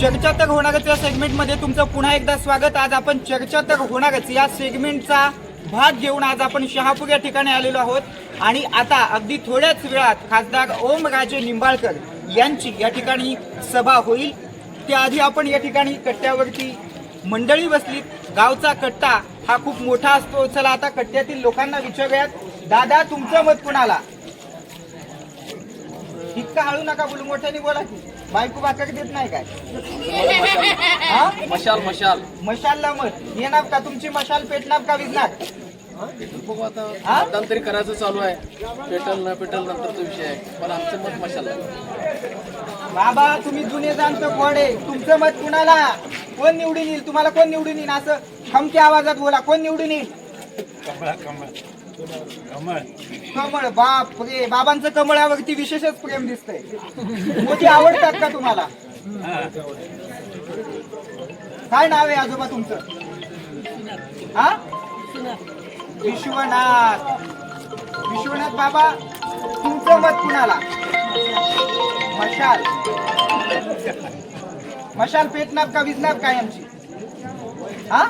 चर्चा तर होणारच या सेगमेंटमध्ये तुमचं पुन्हा एकदा स्वागत. आज आपण चर्चा तर होणारच. या सेगमेंटचा भाग घेऊन आज आपण शहापूर या ठिकाणी आलेलो आहोत. आणि आता अगदी थोड्याच वेळात खासदार ओम राजे निंबाळकर यांची या ठिकाणी सभा होईल. त्याआधी आपण या ठिकाणी कट्ट्यावरती मंडळी बसली गावचा कट्टा हा खूप मोठा असतो. चला आता कट्ट्यातील लोकांना विचारूयात. दादा तुमचं मत कुणाला? इतका हळू नका बोलू. मोठ्याने बोला की. बायको बाकर देत नाही काय? हा? मशाल मशाल. मशालला मत येणार का? तुमची मशाल पेटणार का विजणार बघू आता. हा? मतदान तरी करायचं चालू आहे. पेटल न पेटल नंतरचा विषय आहे. पण आमचं मत मशाल आहे. बाबा तुम्ही जुने जाणतं कोडे तुमचं मत कुणाला? कोण निवडून येईल? तुम्हाला कोण निवडून येईल? असं खमक्या आवाजात बोला. कोण निवडून येईल? कमळ बाप रे बाबांचं कमळावरती विशेषच प्रेम दिसतंय. मोठी आवडतात का तुम्हाला? काय नाव आहे आजोबा तुमचं? हा? विश्वनाथ. विश्वनाथ बाबा तुमचं मत कुणाला? मशाल. मशाल पेटणार का विजणार काय आमची हा?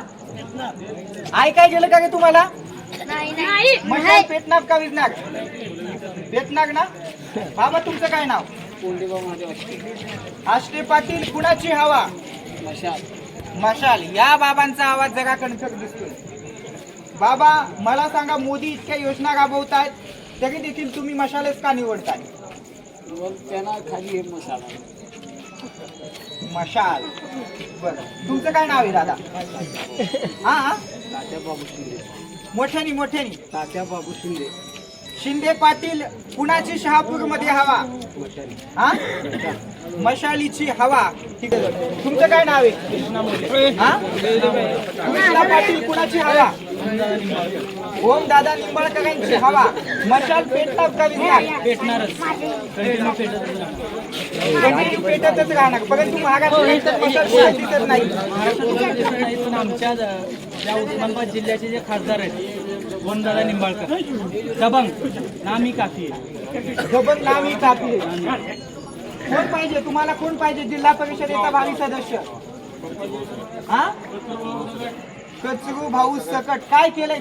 ऐकाय गेलं का गे तुम्हाला? मशाल पेटणार का विजणार पेटणार ना? बाबा तुमचं काय नाव? आष्टे पाटील कुणाची हवा? मशाल. मशाल या बाबांचा आवाज जरा कणखर दिसतोय. बाबा मला सांगा मोदी इतक्या योजना राबवतायत तरी देखील तुम्ही मशालच का निवडताय? त्यांना खाली हे मशाल. मशाल बर. तुमचं काय नाव आहे दादा? हा हा? बाबू शिंदे मोठ्यानी मोठ्यानी. तात्या बाबू शिंदे. शिंदे पाटील कुणाची शहापूरमध्ये हवा हा? मशालीची हवा. ठीक आहे. तुमचं काय नाव आहे? हा? कृष्णा पाटील कुणाची हवा. ओम दादा निंबाळकरांची हवा. मशाल पेटणार का कंटिन्यू पेटतच राहणार. परंतु महाराष्ट्र मशाल पेटतच नाही. महाराष्ट्रात नाही पण आमच्या ज्या उस्मानाबाद जिल्ह्याचे जे खासदार आहेत वनदादा निंबाळकर. दबंग नामी काफी गबन नाव ही कापली कोण पाहिजे? तुम्हाला कोण पाहिजे? जिल्हा परिषदेचा भावी सदस्य? हा? कचरू भाऊ सकट. काय केलंय?